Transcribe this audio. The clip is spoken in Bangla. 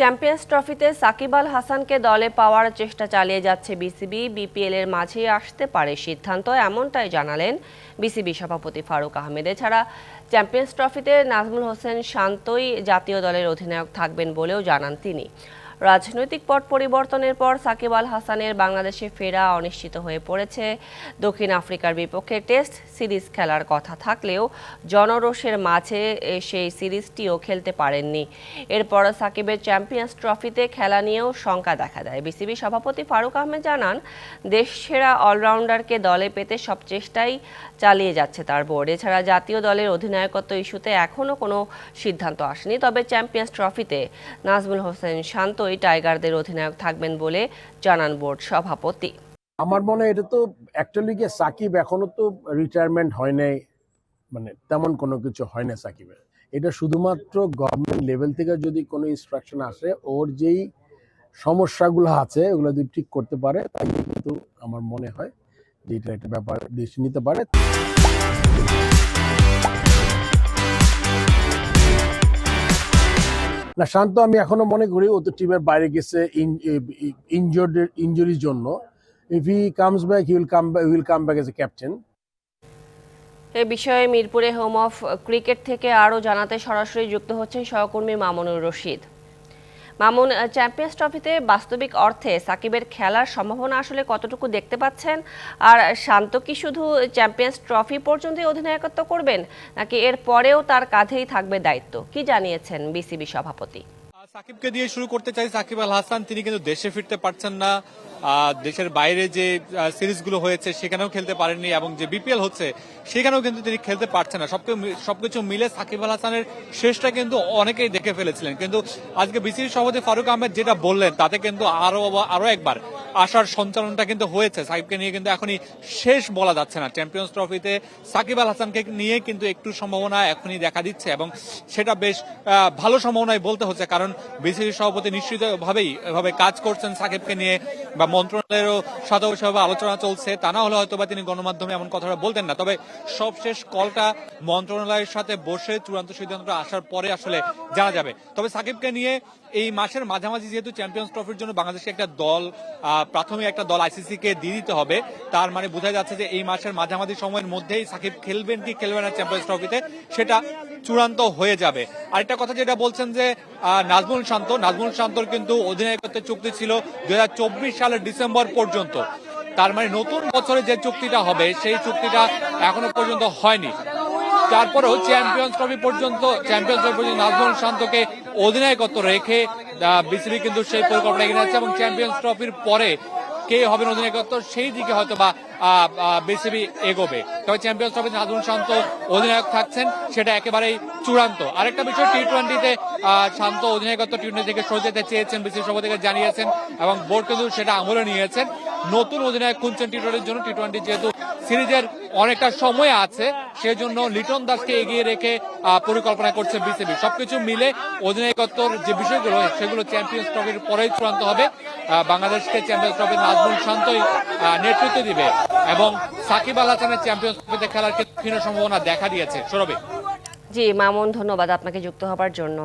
চ্যাম্পিয়ন্স ট্রফিতে সাকিব আল হাসানকে দলে পাওয়ার চেষ্টা চালিয়ে যাচ্ছে বিসিবি। বিপিএল এর মাঝে আসতে পারে সিদ্ধান্ত, এমনটাই জানালেন বিসিবি সভাপতি ফারুক আহমেদ। এছাড়া চ্যাম্পিয়ন্স ট্রফিতে নাজমুল হোসেন শান্তই জাতীয় দলের অধিনায়ক থাকবেন বলেও জানান তিনি। রাজনৈতিক পট পরিবর্তনের পর সাকিব আল হাসানের বাংলাদেশে ফেরা অনিশ্চিত হয়ে পড়েছে। দক্ষিণ আফ্রিকার বিপক্ষে টেস্ট সিরিজ খেলার কথা থাকলেও জনরোষের মাঝে সেই সিরিজটিও খেলতে পারেননি। এরপর সাকিবের চ্যাম্পিয়ন্স ট্রফিতে খেলা নিয়েও শঙ্কা দেখা দেয়। বিসিবি সভাপতি ফারুক আহমেদ জানান, দেশ সেরা অলরাউন্ডারকে দলে পেতে সব চেষ্টাই চালিয়ে যাচ্ছে তার বোর্ড। এছাড়া জাতীয় দলের অধিনায়কত্ব ইস্যুতে এখনও কোনো সিদ্ধান্ত আসেনি। তবে চ্যাম্পিয়ন্স ট্রফিতে নাজমুল হোসেন শান্তই টাইগারদের অধিনায়ক থাকবেন বলে জানান বোর্ড সভাপতি। আমার মনে হয় এটা তো অ্যাকচুয়ালি গিয়ে সাকিব এখনও তো রিটায়ারমেন্ট হয় নাই। মানে তেমন কোনো কিছু হয় না সাকিবের। এটা শুধুমাত্র গভর্নমেন্ট লেভেল থেকে যদি কোনো ইনস্ট্রাকশন আসে, ওর যেই সমস্যাগুলো আছে, ওগুলো যদি ঠিক করতে পারে, তাই কিন্তু আমার মনে হয় যে এটা একটা ব্যাপার ডিসিশন নিতে পারে। না, শান্ত, আমি এখনও মনে করি ও তো টিমের বাইরে গেছে ইনজোর্ড ইনজুরির জন্য। If he comes back he will come back will come back as a captain এ বিষয়ে মিরপুরে হোম অফ ক্রিকেট থেকে আরও জানাতে সরাসরি যুক্ত হচ্ছেন সহকর্মী মামুনুর রশিদ। মামুন চ্যাম্পিয়ন্স ট্রফিতে বাস্তবিক অর্থে সাকিবের খেলার সম্ভাবনা আসলে কতটুকু দেখতে পাচ্ছেন? আর শান্ত কি শুধু চ্যাম্পিয়ন্স ট্রফি পর্যন্তই অধিনায়কত্ব করবেন, নাকি এর পরেও তার কাঁধেই থাকবে দায়িত্ব? কি জানিয়েছেন বিসিবি সভাপতি? সাকিবকে দিয়ে শুরু করতে চাই। সাকিব আল হাসান, তিনি কিন্তু দেশে ফিরতে পারছেন না। দেশের বাইরে যে সিরিজগুলো হয়েছে, সেখানেও খেলতে পারেননি এবং যে বিপিএল হচ্ছে, সেখানেও কিন্তু তিনি খেলতে পারছেন না। সবকিছু মি- সবকিছু মিলে সাকিব আল হাসানের শেষটা কিন্তু অনেকেই দেখে ফেলেছিলেন। কিন্তু আজকে বিসিবি সভাপতি ফারুক আহমেদ যেটা বললেন, তাতে কিন্তু আরও আরও একবার আশার সঞ্চালনটা কিন্তু হয়েছে। সাকিবকে নিয়ে কিন্তু এখনই শেষ বলা যাচ্ছে না। চ্যাম্পিয়ন্স ট্রফিতে সাকিব আল হাসানকে নিয়ে কিন্তু একটু সম্ভাবনা এখনই দেখা দিচ্ছে এবং সেটা বেশ ভালো সম্ভাবনায় বলতে হচ্ছে। কারণ বিসিবি সভাপতি নিশ্চিতভাবেই এভাবে কাজ করছেন সাকিবকে নিয়ে বা মন্ত্রণালয়েরও সাথে সেভাবে আলোচনা চলছে। তা না হলে হয়তো বা তিনি গণমাধ্যমে এমন কথাটা বলতেন না। তবে সবশেষ কলটা মন্ত্রণালয়ের সাথে বসে চূড়ান্ত সিদ্ধান্তটা আসার পরে আসলে জানা যাবে। তবে সাকিবকে নিয়ে এই মাসের মাঝামাঝি যেহেতু চ্যাম্পিয়ন্স ট্রফির জন্য বাংলাদেশে একটা দল প্রাথমিক একটা দল আইসিসি কে দিয়ে দিতে হবে তার মানে বোঝা যাচ্ছে যে এই মাসের মাঝামাঝি সময়ের মধ্যেই সাকিব খেলবেন কি খেলবেন না চ্যাম্পিয়ন্স ট্রফিতে সেটা চূড়ান্ত হয়ে যাবে। আরেকটা কথা যেটা বলছেন যে আহ, নাজমুল শান্ত। নাজমুল শান্তর কিন্তু অধিনায়কত্বের চুক্তি ছিল দুই সালের ডিসেম্বর পর্যন্ত। তার মানে নতুন বছরে যে চুক্তিটা হবে, সেই চুক্তিটা এখনও পর্যন্ত হয়নি। তারপরেও চ্যাম্পিয়ন্স ট্রফি পর্যন্ত, চ্যাম্পিয়ন্স ট্রফি পর্যন্ত নাজমুল শান্তকে অধিনায়কত্ব রেখে বিসিবি কিন্তু সেই পরিকল্পনা এগিয়ে যাচ্ছে এবং চ্যাম্পিয়ন্স ট্রফির পরে কে হবেন অধিনায়কত্ব সেই দিকে হয়তো বা বিসিবি এগোবে। তবে চ্যাম্পিয়ন্স ট্রফি সাধারণ শান্ত অধিনায়ক থাকছেন, সেটা একেবারেই চূড়ান্ত। আরেকটা বিষয় টি টোয়েন্টিতে শান্ত অধিনায়কত্ব টি টোয়েন্টি থেকে সরে যেতে চেয়েছেন বিসিবি সভাপতি জানিয়েছেন, এবং বোর্ড কিন্তু সেটা আমলে নিয়েছেন। নতুন অধিনায়ক খুঁজছেন টি টোয়েন্টির জন্য টি টোয়েন্টি যেহেতু সিরিজের অনেকটা সময় আছে, সেজন্য লিটন দাসকে এগিয়ে রেখে পরিকল্পনা করছে বিসিবি। সবকিছু মিলে অধিনায়কত্বর যে বিষয়গুলো, সেগুলো চ্যাম্পিয়ন্স ট্রফির পরেই চূড়ান্ত হবে। বাংলাদেশকে চ্যাম্পিয়ন্স ট্রফি নাজমুল শান্তই নেতৃত্ব দিবে এবং সাকিব আল হাসানের চ্যাম্পিয়ন্স ট্রফিতে খেলার ক্ষীণ সম্ভাবনা দেখা দিয়েছে। সৌরভে। জি, মামুন, ধন্যবাদ আপনাকে যুক্ত হবার জন্য।